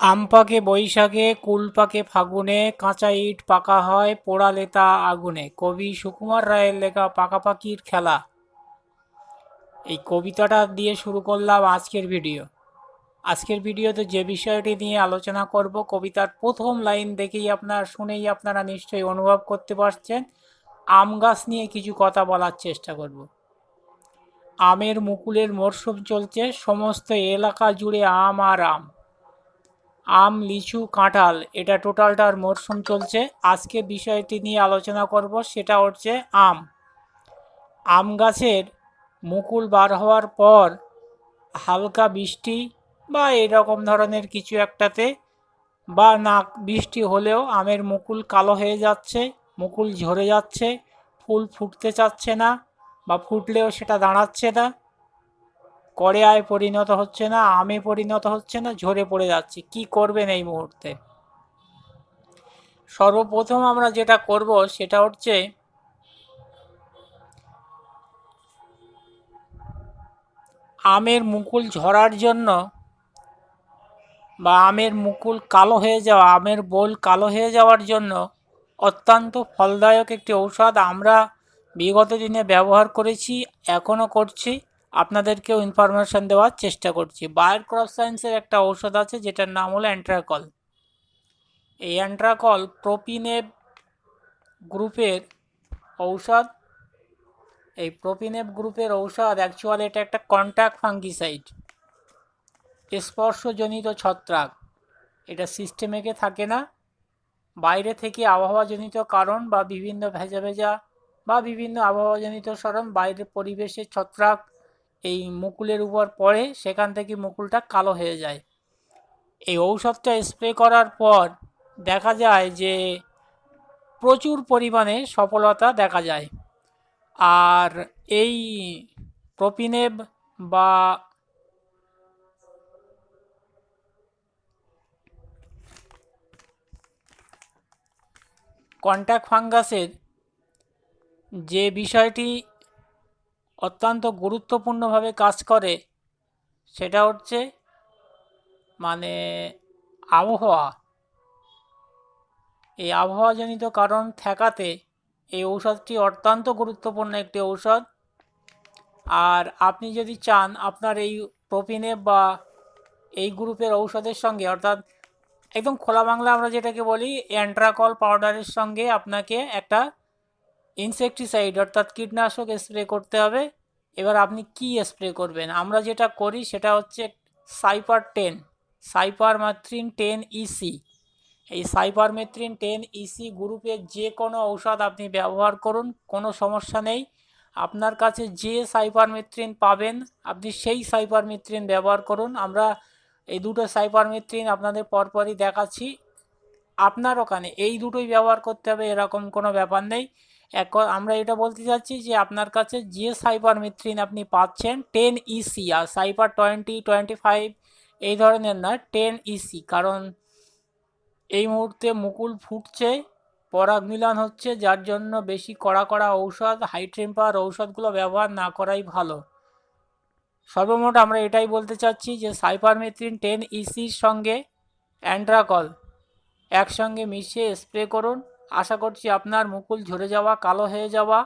আম পাকে বৈশাখে, কুল পাকে ফাগুনে, কাঁচা ইট পাকা হয় পোড়া লেতা আগুনে। কবি সুকুমার রায়ের লেখা পাকাপাকির খেলা। এই কবিতাটা দিয়ে শুরু করলাম আজকের ভিডিও। আজকের ভিডিওতে যে বিষয়টি নিয়ে আলোচনা করব, কবিতার প্রথম লাইন দেখেই আপনার, শুনেই আপনারা নিশ্চয়ই অনুভব করতে পারছেন। আম গাছ নিয়ে কিছু কথা বলার চেষ্টা করব। আমের মুকুলের মরশুম চলছে, সমস্ত এলাকা জুড়ে আম আর আম। আম, লিচু, কাঁঠাল, এটা টোটালটার মরশুম চলছে। আজকে বিষয়টি নিয়ে আলোচনা করব, সেটা হচ্ছে আম। আম গাছের মুকুল বার হওয়ার পর হালকা বৃষ্টি বা এরকম ধরনের কিছু একটাতে বা না বৃষ্টি হলেও আমের মুকুল কালো হয়ে যাচ্ছে, মুকুল ঝরে যাচ্ছে, ফুল ফুটতে চাচ্ছে না বা ফুটলেও সেটা দাঁড়াচ্ছে না। কড়ায় পরিণত হচ্ছে না, আমে পরিণত হচ্ছে না, ঝরে পড়ে যাচ্ছে। কি করবেন এই মুহূর্তে? সর্বপ্রথম আমরা যেটা করব সেটা হচ্ছে আমের মুকুল ঝরার জন্য বা আমের মুকুল কালো হয়ে যাওয়া, আমের বোল কালো হয়ে যাওয়ার জন্য অত্যন্ত ফলদায়ক একটি ঔষধ আমরা বিগত দিনে ব্যবহার করেছি, এখনও করছি। আপনাদেরকেও ইনফরমেশান দেওয়ার চেষ্টা করছি। বায়োর ক্রপ সায়েন্সের একটা ঔষধ আছে, যেটার নাম হলো অ্যান্ট্রাকল এই অ্যান্ট্রাকল প্রোপিনেব গ্রুপের ঔষধ, এই প্রোপিনেব গ্রুপের ঔষধ অ্যাকচুয়ালি এটা একটা কন্ট্যাক্ট ফাঙ্গিসাইড স্পর্শজনিত ছত্রাক। এটা সিস্টেমেকে থাকে না। বাইরে থেকে আবহাওয়াজনিত কারণ বা বিভিন্ন ভেজা ভেজা বা বিভিন্ন আবহাওয়াজনিত সরণ বাইরের পরিবেশে ছত্রাক এই মুকুলের উপর পড়ে সেখান থেকে মুকুলটা কালো হয়ে যায়। এই ঔষধটা স্প্রে করার পর দেখা যায় যে প্রচুর পরিমাণে সফলতা দেখা যায়। আর এই প্রোপিনেব বা কন্ট্যাক্ট ফাঙ্গাসের যে বিষয়টি অত্যন্ত গুরুত্বপূর্ণভাবে কাজ করে, সেটা হচ্ছে মানে আবহাওয়া। এই আবহাওয়াজনিত কারণ ঠেকাতে এই ঔষধটি অত্যন্ত গুরুত্বপূর্ণ একটি ঔষধ। আর আপনি যদি চান আপনার এই প্রোপিনে বা এই গ্রুপের ঔষধের সঙ্গে, অর্থাৎ একদম খোলা বাংলা আমরা যেটাকে বলি, অ্যান্ট্রাকল পাউডারের সঙ্গে আপনাকে একটা ইনসেকটিসাইড অর্থাৎ কীটনাশক স্প্রে করতে হবে। এবার আপনি কি স্প্রে করবেন? আমরা যেটা করি সেটা হচ্ছে cyper ten cypermethrin ten EC এই সাইপার মেথ্রিন টেন ইসি গ্রুপের যে কোনো ঔষধ আপনি ব্যবহার করুন, কোনো সমস্যা নেই। আপনার কাছে যে সাইপার মেথ্রিন পাবেন, আপনি সেই সাইপার মেথ্রিন ব্যবহার করুন। আমরা এই দুটো সাইপার মেথ্রিন আপনাদের পরপরই দেখাচ্ছি। আপনার ওখানে এই দুটোই ব্যবহার করতে হবে, এরকম কোনো ব্যাপার নেই। এক আমরা এটা বলতে চাচ্ছি যে আপনার কাছে যে সাইবার মেথ্রিন আপনি পাচ্ছেন টেন ইসি আর সাইবার টোয়েন্টি টোয়েন্টি ফাইভ এই ধরনের না টেন ইসি কারণ এই মুহূর্তে মুকুল ফুটছে, পরাগ মিলন হচ্ছে, যার জন্য বেশি কড়া কড়া ঔষধ হাই টেম্পার ঔষধগুলো ব্যবহার না করাই ভালো। সর্বমোট আমরা এটাই বলতে চাচ্ছি যে সাইপারমেথ্রিন টেন ইসির সঙ্গে অ্যান্ড্রাকল একসঙ্গে মিশিয়ে স্প্রে করুন। আশা করছি আপনার মুকুল ঝরে যাওয়া, কালো হয়ে যাওয়া,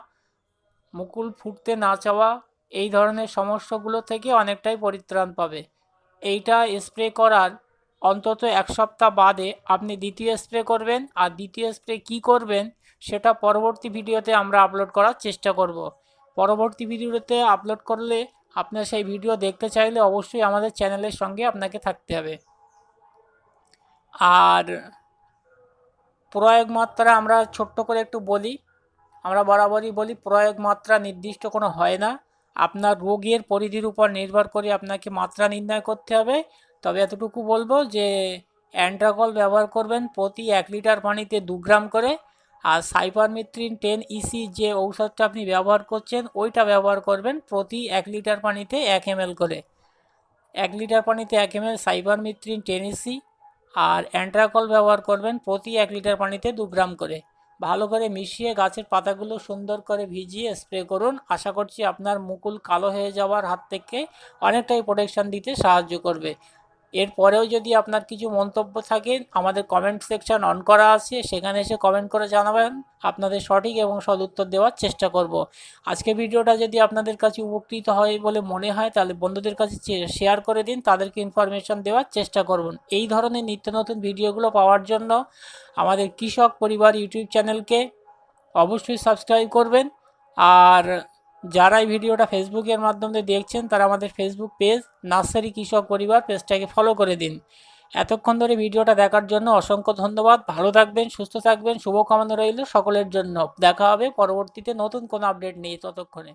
মুকুল ফুটতে না চাওয়া, এই ধরনের সমস্যাগুলো থেকে অনেকটাই পরিত্রাণ পাবে। এইটা স্প্রে করার অন্তত এক সপ্তাহ বাদে আপনি দ্বিতীয় স্প্রে করবেন। আর দ্বিতীয় স্প্রে কি করবেন, সেটা পরবর্তী ভিডিওতে আমরা আপলোড করার চেষ্টা করব। পরবর্তী ভিডিওতে আপলোড করলে আপনার সেই ভিডিও দেখতে চাইলে অবশ্যই আমাদের চ্যানেলের সঙ্গে আপনাকে থাকতে হবে। আর প্রয়োগ মাত্রা আমরা ছোট্ট করে একটু বলি। আমরা বরাবরই বলি, প্রয়োগ মাত্রা নির্দিষ্ট কোনো হয় না। আপনার রোগের পরিধির উপর নির্ভর করে আপনাকে মাত্রা নির্ণয় করতে হবে। তবে এতটুকু বলব যে অ্যান্ট্রাকল ব্যবহার করবেন প্রতি এক লিটার পানিতে দু গ্রাম করে। আর সাইপারমিথ্রিন টেন ইসি যে ঔষধটা আপনি ব্যবহার করছেন, ওইটা ব্যবহার করবেন প্রতি এক লিটার পানিতে এক এম করে। এক লিটার পানিতে এক M L cypermethrin ten EC আর অ্যান্ট্রাকল ব্যবহার করবেন প্রতি এক লিটার পানিতে দু গ্রাম করে। ভালো করে মিশিয়ে গাছের পাতাগুলো সুন্দর করে ভিজিয়ে স্প্রে করুন। আশা করছি আপনার মুকুল কালো হয়ে যাওয়ার হাত থেকে অনেকটাই প্রোটেকশান দিতে সাহায্য করবে। এরপরেও যদি আপনার কিছু মন্তব্য থাকে, আমাদের কমেন্ট সেকশন অন করা আছে, সেখানে এসে কমেন্ট করে জানাবেন। আপনাদের সঠিক এবং সদ উত্তর দেওয়ার চেষ্টা করব। আজকে ভিডিওটা যদি আপনাদের কাছে উপকৃত হয় বলে মনে হয়, তাহলে বন্ধুদের কাছে শেয়ার করে দিন, তাদেরকে ইনফরমেশন দেওয়ার চেষ্টা করুন। এই ধরনের নিত্য নতুন ভিডিওগুলো পাওয়ার জন্য আমাদের কৃষক পরিবার ইউটিউব চ্যানেলকে অবশ্যই সাবস্ক্রাইব করবেন। আর যারা এই ভিডিওটা ফেসবুকের মাধ্যমে দেখছেন, তারা আমাদের ফেসবুক পেজ নার্সারি কৃষক পরিবার পেজটাকে ফলো করে দিন। এতক্ষণ ধরে ভিডিওটা দেখার জন্য অসংখ্য ধন্যবাদ। ভালো থাকবেন, সুস্থ থাকবেন, শুভকামনা রইল সকলের জন্য। দেখা হবে পরবর্তীতে নতুন কোনো আপডেট নিয়ে ততক্ষণে।